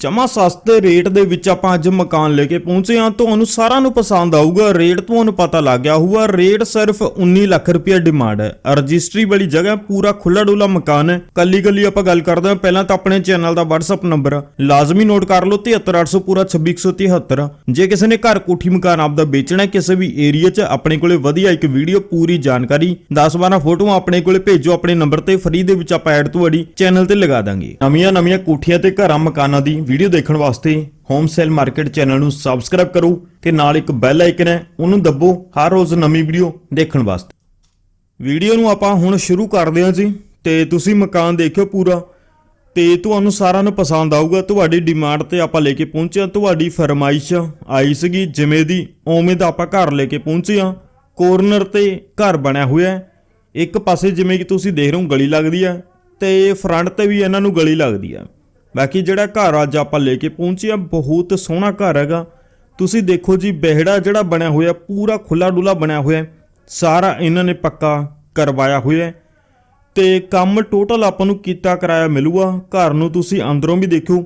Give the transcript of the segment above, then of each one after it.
ਜਮਾ ਸਸਤੇ ਰੇਟ ਦੇ ਵਿੱਚ ਆਪਾਂ ਅੱਜ ਮਕਾਨ ਲੈ ਕੇ ਪਹੁੰਚੇ ਹਾਂ। ਤੁਹਾਨੂੰ ਸਾਰਿਆਂ ਨੂੰ ਪਸੰਦ ਆਊਗਾ। ਰੇਟ ਤੁਹਾਨੂੰ ਪਤਾ ਲੱਗ ਗਿਆ ਹੋਊਗਾ। ਰੇਟ ਸਿਰਫ 19 ਲੱਖ ਰੁਪਏ ਡਿਮਾਂਡ ਹੈ। ਰਜਿਸਟਰੀ ਵਾਲੀ ਜਗ੍ਹਾ ਪੂਰਾ ਖੁੱਲਾ ਡੁੱਲਾ ਮਕਾਨ ਹੈ। ਕੱਲੀ ਕੱਲੀ ਆਪਾਂ ਗੱਲ ਕਰਦੇ ਹਾਂ। ਪਹਿਲਾਂ ਤਾਂ ਆਪਣੇ ਚੈਨਲ ਦਾ WhatsApp ਨੰਬਰ ਲਾਜ਼ਮੀ ਨੋਟ ਕਰ ਲਓ। 73800 ਪੂਰਾ 26173 ਜੇ ਕਿਸੇ ਨੇ ਘਰ ਕੋਠੀ ਮਕਾਨ ਆਪਦਾ ਵੇਚਣਾ ਕਿਸੇ ਵੀ ਏਰੀਆ 'ਚ, ਆਪਣੇ ਕੋਲੇ ਵਧੀਆ ਇੱਕ ਵੀਡੀਓ ਪੂਰੀ ਜਾਣਕਾਰੀ 10-12 ਫੋਟੋਆਂ ਆਪਣੇ ਕੋਲੇ ਭੇਜੋ। ਆਪਣੇ ਨੰਬਰ ਤੇ ਫਰੀ ਦੇ ਵਿੱਚ ਆਪਾਂ ਐਡ ਤੁਹਾਡੀ ਚੈਨਲ ਤੇ ਲਗਾ ਦਾਂਗੇ। ਨਵੀਆਂ ਨਵੀਆਂ ਕੋਠੀਆਂ ਤੇ ਘਰਾਂ ਮਕਾਨਾਂ ਦੀ ਵੀਡੀਓ ਦੇਖਣ ਵਾਸਤੇ ਹੋਮ ਸੇਲ ਮਾਰਕੀਟ ਚੈਨਲ ਨੂੰ ਸਬਸਕ੍ਰਾਈਬ ਕਰੋ ਤੇ ਨਾਲ ਇੱਕ ਬੈਲ ਆਈਕਨ ਹੈ, ਉਹਨੂੰ ਦੱਬੋ ਹਰ ਰੋਜ਼ ਨਵੀਂ ਵੀਡੀਓ ਦੇਖਣ ਵਾਸਤੇ। ਵੀਡੀਓ ਨੂੰ ਆਪਾਂ ਹੁਣ ਸ਼ੁਰੂ ਕਰਦੇ ਹਾਂ ਜੀ ਤੇ ਤੁਸੀਂ ਮਕਾਨ ਦੇਖਿਓ ਪੂਰਾ ਤੇ ਤੁਹਾਨੂੰ ਸਾਰਿਆਂ ਨੂੰ ਪਸੰਦ ਆਊਗਾ। ਤੁਹਾਡੀ ਡਿਮਾਂਡ ਤੇ ਆਪਾਂ ਲੈ ਕੇ ਪਹੁੰਚੇ ਹਾਂ। ਤੁਹਾਡੀ ਫਰਮਾਇਸ਼ ਆਈ ਸੀਗੀ ਜਿਵੇਂ ਦੀ ਉਵੇਂ ਦਾ ਆਪਾਂ ਘਰ ਲੈ ਕੇ ਪਹੁੰਚੇ ਹਾਂ। ਕੋਰਨਰ ਤੇ ਘਰ ਬਣਿਆ ਹੋਇਆ ਹੈ। ਇੱਕ ਪਾਸੇ ਜਿਵੇਂ ਕਿ ਤੁਸੀਂ ਦੇਖ ਰਹੇ ਹੋ ਗਲੀ ਲੱਗਦੀ ਹੈ ਤੇ ਫਰੰਟ ਤੇ ਵੀ ਇਹਨਾਂ ਨੂੰ ਗਲੀ ਲੱਗਦੀ ਹੈ। ਬਾਕੀ ਜਿਹੜਾ ਘਰ ਅੱਜ ਆਪਾਂ ਲੈ ਕੇ ਪਹੁੰਚੇ ਹਾਂ ਬਹੁਤ ਸੋਹਣਾ ਘਰ ਹੈਗਾ। ਤੁਸੀਂ ਦੇਖੋ ਜੀ, ਬਿਹੜਾ ਜਿਹੜਾ ਬਣਿਆ ਹੋਇਆ, ਪੂਰਾ ਖੁੱਲਾ ਡੁੱਲਾ ਬਣਿਆ ਹੋਇਆ ਸਾਰਾ ਇਹਨਾਂ ਨੇ ਪੱਕਾ ਕਰਵਾਇਆ ਹੋਇਆ ਹੈ। ਤੇ ਕੰਮ ਟੋਟਲ ਆਪਾਂ ਨੂੰ ਕੀਤਾ ਕਰਾਇਆ ਮਿਲੂਗਾ। ਘਰ ਨੂੰ ਤੁਸੀਂ ਅੰਦਰੋਂ ਵੀ ਦੇਖੋ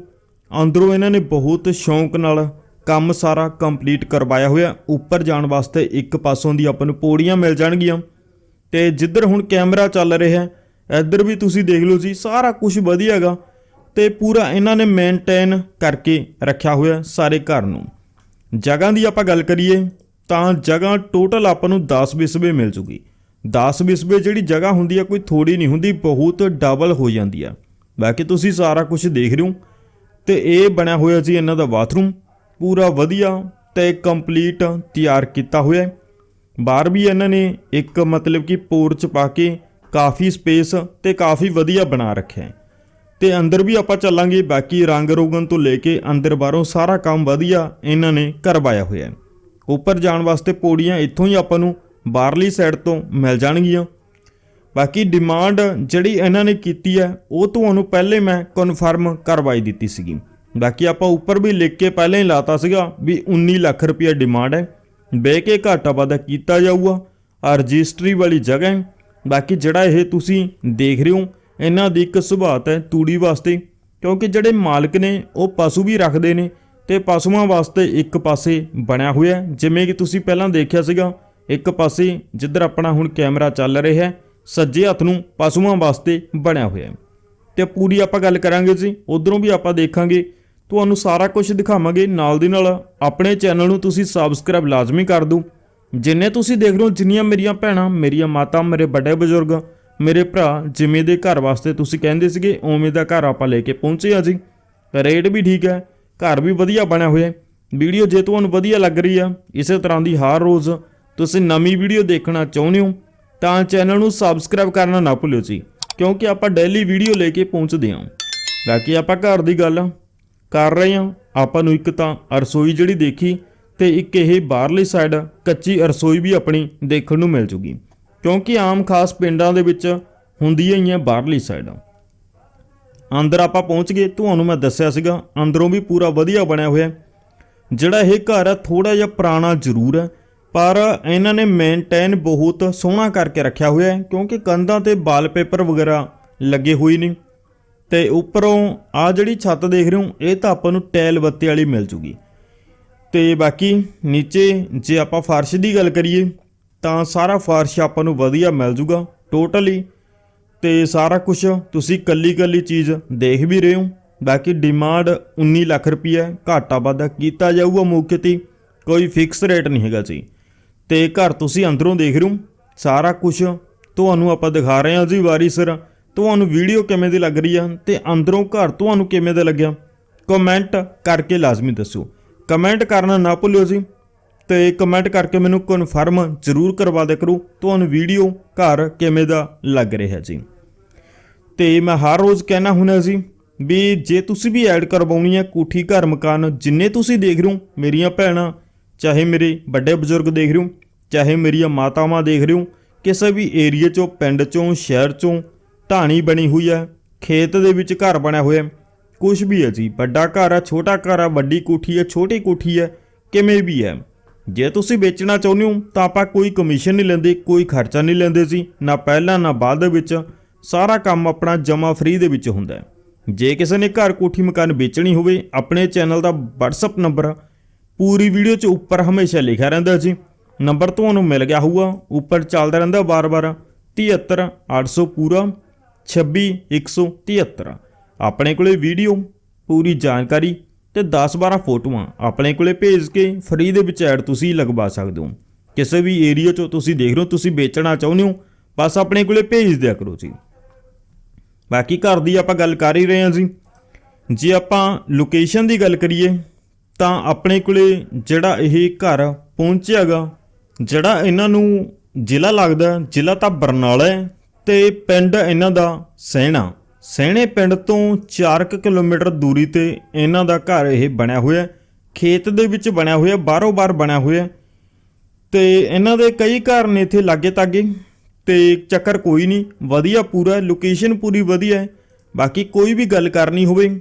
ਅੰਦਰੋਂ ਇਹਨਾਂ ਨੇ ਬਹੁਤ ਸ਼ੌਂਕ ਨਾਲ ਕੰਮ ਸਾਰਾ ਕੰਪਲੀਟ ਕਰਵਾਇਆ ਹੋਇਆ। ਉੱਪਰ ਜਾਣ ਵਾਸਤੇ ਇੱਕ ਪਾਸੋਂ ਦੀ ਆਪਾਂ ਨੂੰ ਪੌੜੀਆਂ ਮਿਲ ਜਾਣਗੀਆਂ। ਤੇ ਜਿੱਧਰ ਹੁਣ ਕੈਮਰਾ ਚੱਲ ਰਿਹਾ ਹੈ, ਇੱਧਰ ਵੀ ਤੁਸੀਂ ਦੇਖ ਲਓ ਜੀ, ਸਾਰਾ ਕੁਝ ਵਧੀਆ ਹੈਗਾ। ਤੇ ਪੂਰਾ ਇਹਨਾਂ ਨੇ ਮੇਨਟੇਨ ਕਰਕੇ ਰੱਖਿਆ ਹੋਇਆ ਸਾਰੇ ਘਰ ਨੂੰ। ਜਗ੍ਹਾ ਦੀ ਆਪਾਂ ਗੱਲ ਕਰੀਏ ਤਾਂ ਜਗ੍ਹਾ ਟੋਟਲ ਆਪਾਂ ਨੂੰ 10 ਬਿਸਵੇ ਮਿਲ ਜੂਗੀ 10 ਬਿਸਵੇ ਜਿਹੜੀ ਜਗ੍ਹਾ ਹੁੰਦੀ ਆ, ਕੋਈ ਥੋੜੀ ਨਹੀਂ ਹੁੰਦੀ, ਬਹੁਤ ਡਬਲ ਹੋ ਜਾਂਦੀ ਆ। ਬਾਕੀ ਤੁਸੀਂ ਸਾਰਾ ਕੁਝ ਦੇਖ ਰਹੇ ਹੋ ਤੇ ਇਹ ਬਣਿਆ ਹੋਇਆ ਜੀ ਇਹਨਾਂ ਦਾ ਬਾਥਰੂਮ ਪੂਰਾ ਵਧੀਆ ਤੇ ਕੰਪਲੀਟ ਤਿਆਰ ਕੀਤਾ ਹੋਇਆ। ਬਾਹਰ ਵੀ ਇਹਨਾਂ ਨੇ ਇੱਕ ਮਤਲਬ ਕਿ ਪੋਰਚ ਪਾ ਕੇ ਕਾਫੀ ਸਪੇਸ ਤੇ ਕਾਫੀ ਵਧੀਆ ਬਣਾ ਰੱਖਿਆ ਹੈ। ਤੇ ਅੰਦਰ ਵੀ ਆਪਾਂ ਚੱਲਾਂਗੇ। ਬਾਕੀ ਰੰਗ ਰੋਗਨ ਤੋਂ ਲੈ ਕੇ ਅੰਦਰ ਬਾਹਰੋਂ ਸਾਰਾ ਕੰਮ ਵਧੀਆ ਇਹਨਾਂ ਨੇ ਕਰਵਾਇਆ ਹੋਇਆ ਹੈ। ਉੱਪਰ ਜਾਣ ਵਾਸਤੇ ਪੌੜੀਆਂ ਇੱਥੋਂ ਹੀ ਆਪਾਂ ਨੂੰ ਬਾਹਰਲੀ ਸਾਈਡ ਤੋਂ ਮਿਲ ਜਾਣਗੀਆਂ। ਬਾਕੀ ਡਿਮਾਂਡ ਜਿਹੜੀ ਇਹਨਾਂ ਨੇ ਕੀਤੀ ਹੈ, ਉਹ ਤੁਹਾਨੂੰ ਪਹਿਲੇ ਮੈਂ ਕਨਫਰਮ ਕਰਵਾਈ ਦਿੱਤੀ ਸੀਗੀ। ਬਾਕੀ ਆਪਾਂ ਉੱਪਰ ਵੀ ਲਿਖ ਕੇ ਪਹਿਲਾਂ ਹੀ ਲਾਤਾ ਸੀਗਾ ਵੀ 19 ਲੱਖ ਰੁਪਏ ਡਿਮਾਂਡ ਹੈ। ਬਹਿ ਕੇ ਘਾਟਾ ਵਾਧਾ ਕੀਤਾ ਜਾਊਗਾ। ਆ ਰਜਿਸਟਰੀ ਵਾਲੀ ਜਗ੍ਹਾ ਹੈ। ਬਾਕੀ ਜਿਹੜਾ ਇਹ ਤੁਸੀਂ ਦੇਖ ਰਹੇ ਹੋ ਇਹਨਾਂ ਦੀ ਇੱਕ ਸੁਭਾਅਤ ਹੈ ਤੂੜੀ ਵਾਸਤੇ, ਕਿਉਂਕਿ ਜਿਹੜੇ ਮਾਲਕ ਨੇ ਉਹ ਪਸ਼ੂ ਵੀ ਰੱਖਦੇ ਨੇ ਤੇ ਪਸ਼ੂਆਂ ਵਾਸਤੇ ਇੱਕ ਪਾਸੇ ਬਣਿਆ ਹੋਇਆ ਜਿਵੇਂ ਕਿ ਤੁਸੀਂ ਪਹਿਲਾਂ ਦੇਖਿਆ ਸੀਗਾ, ਇੱਕ ਪਾਸੇ ਜਿੱਧਰ ਆਪਣਾ ਹੁਣ ਕੈਮਰਾ ਚੱਲ ਰਿਹਾ ਹੈ, ਸੱਜੇ ਹੱਥ ਨੂੰ ਪਸ਼ੂਆਂ ਵਾਸਤੇ ਬਣਿਆ ਹੋਇਆ ਹੈ। ਤੇ ਪੂਰੀ ਆਪਾਂ ਗੱਲ ਕਰਾਂਗੇ ਜੀ, ਉਧਰੋਂ ਵੀ ਆਪਾਂ ਦੇਖਾਂਗੇ। ਤੁਹਾਨੂੰ ਸਾਰਾ ਕੁਝ ਦਿਖਾਵਾਂਗੇ, ਨਾਲ ਦੀ ਨਾਲ ਆਪਣੇ ਚੈਨਲ ਨੂੰ ਤੁਸੀਂ ਸਬਸਕ੍ਰਾਈਬ ਲਾਜ਼ਮੀ ਕਰ ਦਿਓ। ਜਿੰਨੇ ਤੁਸੀਂ ਦੇਖ ਰਹੇ ਹੋ, ਜਿੰਨੀਆਂ ਮੇਰੀਆਂ ਭੈਣਾਂ, ਮੇਰੀਆਂ ਮਾਤਾ, ਮੇਰੇ ਵੱਡੇ ਬਜ਼ੁਰਗ ਮੇਰੇ ਭਰਾ, ਜਿਵੇਂ ਦੇ ਘਰ ਵਾਸਤੇ ਤੁਸੀਂ ਕਹਿੰਦੇ ਸੀਗੇ, ਉਵੇਂ ਦਾ ਘਰ ਆਪਾਂ ਲੈ ਕੇ ਪਹੁੰਚੇ ਆ ਜੀ। ਰੇਟ ਵੀ ਠੀਕ ਹੈ, ਘਰ ਵੀ ਵਧੀਆ ਬਣਿਆ ਹੋਇਆ ਵੀਡੀਓ ਜੇ ਤੁਹਾਨੂੰ ਵਧੀਆ ਲੱਗ ਰਹੀ ਆ, ਇਸੇ ਤਰ੍ਹਾਂ ਦੀ ਹਰ ਰੋਜ਼ ਤੁਸੀਂ ਨਵੀਂ ਵੀਡੀਓ ਦੇਖਣਾ ਚਾਹੁੰਦੇ ਹੋ, ਤਾਂ ਚੈਨਲ ਨੂੰ ਸਬਸਕ੍ਰਾਈਬ ਕਰਨਾ ਨਾ ਭੁੱਲਿਓ ਜੀ, ਕਿਉਂਕਿ ਆਪਾਂ ਡੇਲੀ ਵੀਡੀਓ ਲੈ ਕੇ ਪਹੁੰਚਦੇ ਹਾਂ। ਬਾਕੀ ਆਪਾਂ ਘਰ ਦੀ ਗੱਲ ਕਰ ਰਹੇ ਹਾਂ, ਆਪਾਂ ਨੂੰ ਇੱਕ ਤਾਂ ਰਸੋਈ ਜਿਹੜੀ ਦੇਖੀ, ਤੇ ਇੱਕ ਇਹ ਬਾਹਰਲੀ ਸਾਈਡ ਕੱਚੀ ਰਸੋਈ ਵੀ ਆਪਣੀ ਦੇਖਣ ਨੂੰ ਮਿਲ ਜੂਗੀ। ਕਿਉਂਕਿ ਆਮ ਖਾਸ ਪਿੰਡਾਂ ਦੇ ਵਿੱਚ ਹੁੰਦੀਆਂ ਹੀ ਆ ਬਾਹਰਲੀ ਸਾਈਡ। ਅੰਦਰ ਆਪਾਂ ਪਹੁੰਚ ਗਏ, ਤੁਹਾਨੂੰ ਮੈਂ ਦੱਸਿਆ ਸੀਗਾ, ਅੰਦਰੋਂ ਵੀ ਪੂਰਾ ਵਧੀਆ ਬਣਿਆ ਹੋਇਆ। ਜਿਹੜਾ ਇਹ ਘਰ ਹੈ ਥੋੜਾ ਜਿਹਾ ਪੁਰਾਣਾ ਜ਼ਰੂਰ ਹੈ ਪਰ ਇਹਨਾਂ ਨੇ ਮੇਨਟੇਨ ਬਹੁਤ ਸੋਹਣਾ ਕਰਕੇ ਰੱਖਿਆ ਹੋਇਆ ਹੈ, ਕਿਉਂਕਿ ਕੰਧਾਂ ਤੇ ਵਾਲਪੇਪਰ ਵਗੈਰਾ ਲੱਗੇ ਹੋਏ ਨੇ। ਤੇ ਉੱਪਰੋਂ ਆ ਜਿਹੜੀ ਛੱਤ ਦੇਖ ਰਹੇ ਹੋ, ਇਹ ਤਾਂ ਆਪਾਂ ਨੂੰ ਟੈਲ ਬੱਤੇ ਵਾਲੀ ਮਿਲ ਜੂਗੀ। ਤੇ ਬਾਕੀ ਨੀਚੇ ਜੇ ਆਪਾਂ ਫਰਸ਼ ਦੀ ਗੱਲ ਕਰੀਏ ਤਾਂ ਸਾਰਾ ਫਾਰਸ਼ ਆਪਾਂ ਨੂੰ ਵਧੀਆ ਮਿਲ ਜੂਗਾ ਟੋਟਲੀ ਤੇ ਸਾਰਾ ਕੁਝ ਤੁਸੀਂ ਕੱਲੀ ਕੱਲੀ ਚੀਜ਼ ਦੇਖ ਵੀ ਰਹੇ ਹੋ। ਬਾਕੀ ਡਿਮਾਂਡ 19 ਲੱਖ ਰੁਪਏ ਘਾਟਾ ਵਾਧਾ ਕੀਤਾ ਜਾਊਗਾ ਮੌਕੇ ਤੇ, ਕੋਈ ਫਿਕਸ ਰੇਟ ਨਹੀਂ ਹੈਗਾ ਜੀ। ਤੇ ਘਰ ਤੁਸੀਂ ਅੰਦਰੋਂ ਦੇਖ ਰਹੇ ਹੋ, ਸਾਰਾ ਕੁਝ ਤੁਹਾਨੂੰ ਆਪਾਂ ਦਿਖਾ ਰਹੇ ਹਾਂ ਜੀ ਵਾਰੀ ਸਿਰ। ਤੁਹਾਨੂੰ ਵੀਡੀਓ ਕਿਵੇਂ ਦੀ ਲੱਗ ਰਹੀ ਆ ਤੇ ਅੰਦਰੋਂ ਘਰ ਤੁਹਾਨੂੰ ਕਿਵੇਂ ਦਾ ਲੱਗਿਆ? ਕਮੈਂਟ ਕਰਕੇ ਲਾਜ਼ਮੀ ਦੱਸੋ ਕਮੈਂਟ ਕਰਨਾ ਨਾ ਭੁੱਲਿਓ ਜੀ। ਤੇ ਕਮੈਂਟ ਕਰਕੇ ਮੈਨੂੰ ਕਨਫਰਮ ਜ਼ਰੂਰ ਕਰਵਾ ਦੇ ਕਰੋ ਤੁਹਾਨੂੰ ਵੀਡੀਓ ਘਰ ਕਿਵੇਂ ਦਾ ਲੱਗ ਰਿਹਾ ਜੀ। ਤੇ ਮੈਂ ਹਰ ਰੋਜ਼ ਕਹਿਣਾ ਹੁੰਦਾ ਜੀ ਵੀ ਜੇ ਤੁਸੀਂ ਵੀ ਐਡ ਕਰਵਾਉਣੀ ਹੈ ਕੋਠੀ, ਘਰ, ਮਕਾਨ, ਜਿੰਨੇ ਤੁਸੀਂ ਦੇਖ ਰਹੇ ਹੋ, ਮੇਰੀਆਂ ਭੈਣਾਂ, ਚਾਹੇ ਮੇਰੇ ਵੱਡੇ ਬਜ਼ੁਰਗ ਦੇਖ ਰਹੇ ਹੋ, ਚਾਹੇ ਮੇਰੀਆਂ ਮਾਤਾਵਾਂ ਦੇਖ ਰਹੇ ਹੋ, ਕਿਸੇ ਵੀ ਏਰੀਆ ਚੋਂ, ਪਿੰਡ ਚੋਂ, ਸ਼ਹਿਰ ਚੋਂ ਢਾਣੀ ਬਣੀ ਹੋਈ ਹੈ ਖੇਤ ਦੇ ਵਿੱਚ ਘਰ ਬਣਿਆ ਹੋਇਆ ਹੈ ਕੁਝ ਵੀ ਹੈ ਜੀ, ਵੱਡਾ ਘਰ ਹੈ ਛੋਟਾ ਘਰ ਹੈ ਵੱਡੀ ਕੋਠੀ ਹੈ ਛੋਟੀ ਕੋਠੀ ਹੈ ਕਿਵੇਂ ਵੀ ਹੈ ਜੇ ਤੁਸੀਂ ਵੇਚਣਾ ਚਾਹੁੰਦੇ ਹੋ, ਤਾਂ ਆਪਾਂ ਕੋਈ ਕਮਿਸ਼ਨ ਨਹੀਂ ਲੈਂਦੇ, ਕੋਈ ਖਰਚਾ ਨਹੀਂ ਲੈਂਦੇ ਸੀ ਨਾ ਪਹਿਲਾਂ, ਨਾ ਬਾਅਦ ਦੇ ਵਿੱਚ। ਸਾਰਾ ਕੰਮ ਆਪਣਾ ਜਮਾ ਫ੍ਰੀ ਦੇ ਵਿੱਚ ਹੁੰਦਾ ਹੈ। ਜੇ ਕਿਸੇ ਨੇ ਘਰ ਕੋਠੀ ਮਕਾਨ ਵੇਚਣੀ ਹੋਵੇ, ਆਪਣੇ ਚੈਨਲ ਦਾ WhatsApp ਨੰਬਰ ਪੂਰੀ ਵੀਡੀਓ 'ਚ ਉੱਪਰ ਹਮੇਸ਼ਾ ਲਿਖਿਆ ਰਹਿੰਦਾ ਜੀ। ਨੰਬਰ ਤੁਹਾਨੂੰ ਮਿਲ ਗਿਆ ਹੋਊਗਾ। ਉੱਪਰ ਚੱਲਦਾ ਰਹਿੰਦਾ ਬਾਰ-ਬਾਰ 73 800 ਪੂਰਾ 26 173 ਆਪਣੇ ਕੋਲੇ ਵੀਡੀਓ ਪੂਰੀ ਜਾਣਕਾਰੀ ਤੇ 10-12 ਫੋਟੋਆਂ ਆਪਣੇ ਕੋਲੇ ਭੇਜ ਕੇ ਫਰੀ ਦੇ ਵਿੱਚ ਐਡ ਤੁਸੀਂ ਲਗਵਾ ਸਕਦੇ ਹੋ। ਕਿਸੇ ਵੀ ਏਰੀਆ 'ਚੋਂ ਤੁਸੀਂ ਦੇਖ ਰਹੇ ਹੋ, ਤੁਸੀਂ ਵੇਚਣਾ ਚਾਹੁੰਦੇ ਹੋ, ਬਸ ਆਪਣੇ ਕੋਲੇ ਭੇਜ ਦਿਆ ਕਰੋ ਜੀ। ਬਾਕੀ ਘਰ ਦੀ ਆਪਾਂ ਗੱਲ ਕਰ ਹੀ ਰਹੇ ਹਾਂ ਜੀ। ਜੇ ਆਪਾਂ ਲੋਕੇਸ਼ਨ ਦੀ ਗੱਲ ਕਰੀਏ, ਤਾਂ ਆਪਣੇ ਕੋਲੇ ਜਿਹੜਾ ਇਹ ਘਰ ਪਹੁੰਚਿਆਗਾ ਜਿਹੜਾ ਇਹਨਾਂ ਨੂੰ ਜ਼ਿਲ੍ਹਾ ਲੱਗਦਾ, ਜ਼ਿਲ੍ਹਾ ਤਾਂ ਬਰਨਾਲਾ ਹੈ ਤੇ ਪਿੰਡ ਇਹਨਾਂ ਦਾ ਸਹਿਣਾ ਸਹਿਣੇ ਪਿੰਡ ਤੋਂ 4 ਕਿਲੋਮੀਟਰ ਦੂਰੀ ਤੇ ਇਹਨਾਂ ਦਾ ਘਰ ਇਹ ਬਣਿਆ ਹੋਇਆ ਖੇਤ ਦੇ ਵਿੱਚ ਬਣਿਆ ਹੋਇਆ, ਬਾਹਰੋਂ ਬਾਹਰ ਬਣਿਆ ਹੋਇਆ ਹੈ। ਤੇ ਇਹਨਾਂ ਦੇ ਕਈ ਘਰ ਨੇ ਇੱਥੇ ਲਾਗੇ ਤਾਗੇ, ਤੇ ਚੱਕਰ ਕੋਈ ਨਹੀਂ, ਵਧੀਆ ਪੂਰਾ ਲੋਕੇਸ਼ਨ ਪੂਰੀ ਵਧੀਆ ਹੈ। ਬਾਕੀ ਕੋਈ ਵੀ ਗੱਲ ਕਰਨੀ ਹੋਵੇ,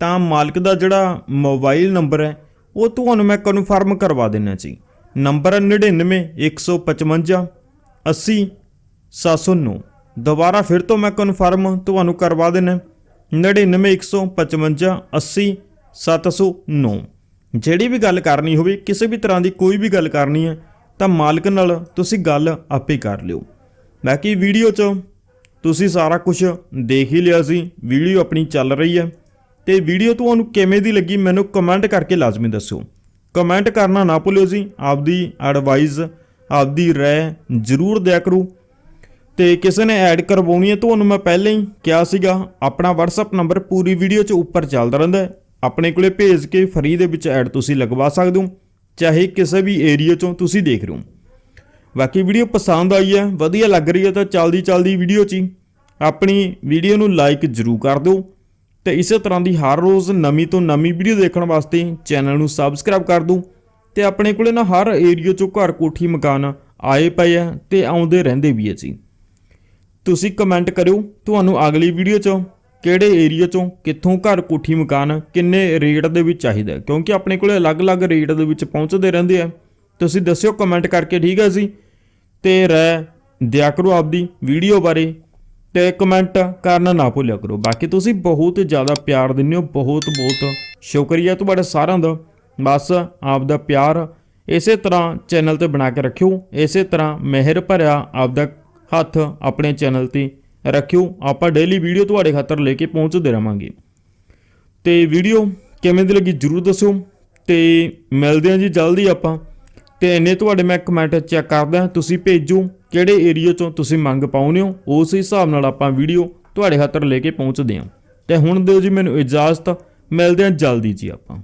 ਤਾਂ ਮਾਲਕ ਦਾ ਜਿਹੜਾ ਮੋਬਾਈਲ ਨੰਬਰ ਹੈ, ਉਹ ਤੁਹਾਨੂੰ ਮੈਂ ਕਨਫਰਮ ਕਰਵਾ ਦੇਣਾ ਜੀ। ਨੰਬਰ 99 155 80 709 ਦੁਬਾਰਾ ਫਿਰ ਤੋਂ ਮੈਂ ਕਨਫਰਮ ਤੁਹਾਨੂੰ ਕਰਵਾ ਦੇਣਾ 99 155 80 709 ਜਿਹੜੀ ਵੀ ਗੱਲ ਕਰਨੀ ਹੋਵੇ, ਕਿਸੇ ਵੀ ਤਰ੍ਹਾਂ ਦੀ ਕੋਈ ਵੀ ਗੱਲ ਕਰਨੀ ਹੈ, ਤਾਂ ਮਾਲਕ ਨਾਲ ਤੁਸੀਂ ਗੱਲ ਆਪੇ ਕਰ ਲਿਓ। ਬਾਕੀ ਵੀਡੀਓ 'ਚ ਤੁਸੀਂ ਸਾਰਾ ਕੁਝ ਦੇਖ ਹੀ ਲਿਆ ਸੀ, ਵੀਡੀਓ ਆਪਣੀ ਚੱਲ ਰਹੀ ਹੈ। ਤੇ ਵੀਡੀਓ ਤੁਹਾਨੂੰ ਕਿਵੇਂ ਦੀ ਲੱਗੀ, ਮੈਨੂੰ ਕਮੈਂਟ ਕਰਕੇ ਲਾਜ਼ਮੀ ਦੱਸੋ। ਕਮੈਂਟ ਕਰਨਾ ਨਾ ਭੁੱਲਿਓ ਜੀ, ਆਪਦੀ ਐਡਵਾਈਸ ਆਪਦੀ ਰਾਏ ਜ਼ਰੂਰ ਦਿਆ ਕਰੋ। ਤੇ ਕਿਸੇ ਨੇ ਐਡ ਕਰਵਾਉਣੀ ਹੈ ਤੁਹਾਨੂੰ ਮੈਂ ਪਹਿਲਾਂ ਹੀ ਕਿਹਾ ਸੀਗਾ, ਆਪਣਾ WhatsApp ਨੰਬਰ ਪੂਰੀ ਵੀਡੀਓ 'ਚ ਉੱਪਰ ਚੱਲਦਾ ਰਹਿੰਦਾ ਆਪਣੇ ਕੋਲੇ ਭੇਜ ਕੇ ਫਰੀ ਦੇ ਵਿੱਚ ਐਡ ਤੁਸੀਂ ਲਗਵਾ ਸਕਦੇ ਹੋ, ਚਾਹੇ ਕਿਸੇ ਵੀ ਏਰੀਆ 'ਚੋਂ ਤੁਸੀਂ ਦੇਖ ਰਹੇ ਹੋ। ਬਾਕੀ ਵੀਡੀਓ ਪਸੰਦ ਆਈ ਹੈ, ਵਧੀਆ ਲੱਗ ਰਹੀ ਹੈ, ਤਾਂ ਚਲਦੀ ਚਲਦੀ ਵੀਡੀਓ 'ਚ ਹੀ ਆਪਣੀ ਵੀਡੀਓ ਨੂੰ ਲਾਈਕ ਜ਼ਰੂਰ ਕਰ ਦਿਓ। ਤੇ ਇਸੇ ਤਰ੍ਹਾਂ ਦੀ ਹਰ ਰੋਜ਼ ਨਵੀਂ ਤੋਂ ਨਵੀਂ ਵੀਡੀਓ ਦੇਖਣ ਵਾਸਤੇ ਚੈਨਲ ਨੂੰ ਸਬਸਕ੍ਰਾਈਬ ਕਰ ਦਿਓ। ਤੇ ਆਪਣੇ ਕੋਲੇ ਨਾ ਹਰ ਏਰੀਆ 'ਚੋਂ ਘਰ ਕੋਠੀ ਮਕਾਨ ਆਏ ਪਏ ਆ ਤੇ ਆਉਂਦੇ ਰਹਿੰਦੇ ਵੀ ਆ ਜੀ। ਤੁਸੀਂ ਕਮੈਂਟ ਕਰਿਓ ਤੁਹਾਨੂੰ ਅਗਲੀ ਵੀਡੀਓ 'ਚ ਕਿਹੜੇ ਏਰੀਆ 'ਚੋਂ ਕਿੱਥੋਂ ਘਰ ਕੋਠੀ ਮਕਾਨ ਕਿੰਨੇ ਰੇਟ ਦੇ ਵਿੱਚ ਚਾਹੀਦਾ ਕਿਉਂਕਿ ਆਪਣੇ ਕੋਲੇ ਅਲੱਗ-ਅਲੱਗ ਰੇਟ ਦੇ ਵਿੱਚ ਪਹੁੰਚਦੇ ਰਹਿੰਦੇ ਆ। ਤੁਸੀਂ ਦੱਸਿਓ ਕਮੈਂਟ ਕਰਕੇ ਠੀਕ ਹੈ ਜੀ? ਤੇ ਰਹਿ, ਦਿਆ ਕਰੋ ਆਪਦੀ ਵੀਡੀਓ ਬਾਰੇ ਤੇ ਕਮੈਂਟ ਕਰਨਾ ਨਾ ਭੁੱਲਿਆ ਕਰੋ। ਬਾਕੀ ਤੁਸੀਂ ਬਹੁਤ ਜ਼ਿਆਦਾ ਪਿਆਰ ਦਿੰਦੇ ਹੋ ਬਹੁਤ ਬਹੁਤ ਸ਼ੁਕਰੀਆ ਤੁਹਾਡਾ ਸਾਰਿਆਂ ਦਾ। ਬਸ ਆਪਦਾ ਪਿਆਰ ਇਸੇ ਤਰ੍ਹਾਂ ਚੈਨਲ ਤੇ ਬਣਾ ਕੇ ਰੱਖਿਓ, ਇਸੇ ਤਰ੍ਹਾਂ ਮਿਹਰ ਭਰਿਆ ਆਪਦਾ ਹੱਥ ਆਪਣੇ ਚੈਨਲ ਤੇ ਰੱਖਿਓ। ਆਪਾਂ ਡੇਲੀ ਵੀਡੀਓ ਤੁਹਾਡੇ ਖਾਤਰ ਲੈ ਕੇ ਪਹੁੰਚਦੇ ਰਵਾਂਗੇ ਤੇ ਵੀਡੀਓ ਕਿਵੇਂ ਦੀ ਲੱਗੀ ਜਰੂਰ ਦੱਸੋ। ਤੇ ਮਿਲਦੇ ਹਾਂ ਜੀ ਜਲਦੀ ਆਪਾਂ। ਤੇ ਇੰਨੇ ਤੁਹਾਡੇ ਮੈਂ ਕਮੈਂਟ ਚੈੱਕ ਕਰਦਾ ਤੁਸੀਂ ਭੇਜੋ ਕਿਹੜੇ ਏਰੀਆ ਚੋਂ ਤੁਸੀਂ ਮੰਗ ਪਾਉਂਦੇ ਹੋ। ਉਸ ਹਿਸਾਬ ਨਾਲ ਆਪਾਂ ਵੀਡੀਓ ਤੁਹਾਡੇ ਖਾਤਰ ਲੈ ਕੇ ਪਹੁੰਚਦੇ ਹਾਂ। ਤੇ ਹੁਣ ਦਿਓ ਜੀ ਮੈਨੂੰ ਇਜਾਜ਼ਤ। ਮਿਲਦੇ ਹਾਂ ਜਲਦੀ ਜੀ ਆਪਾਂ।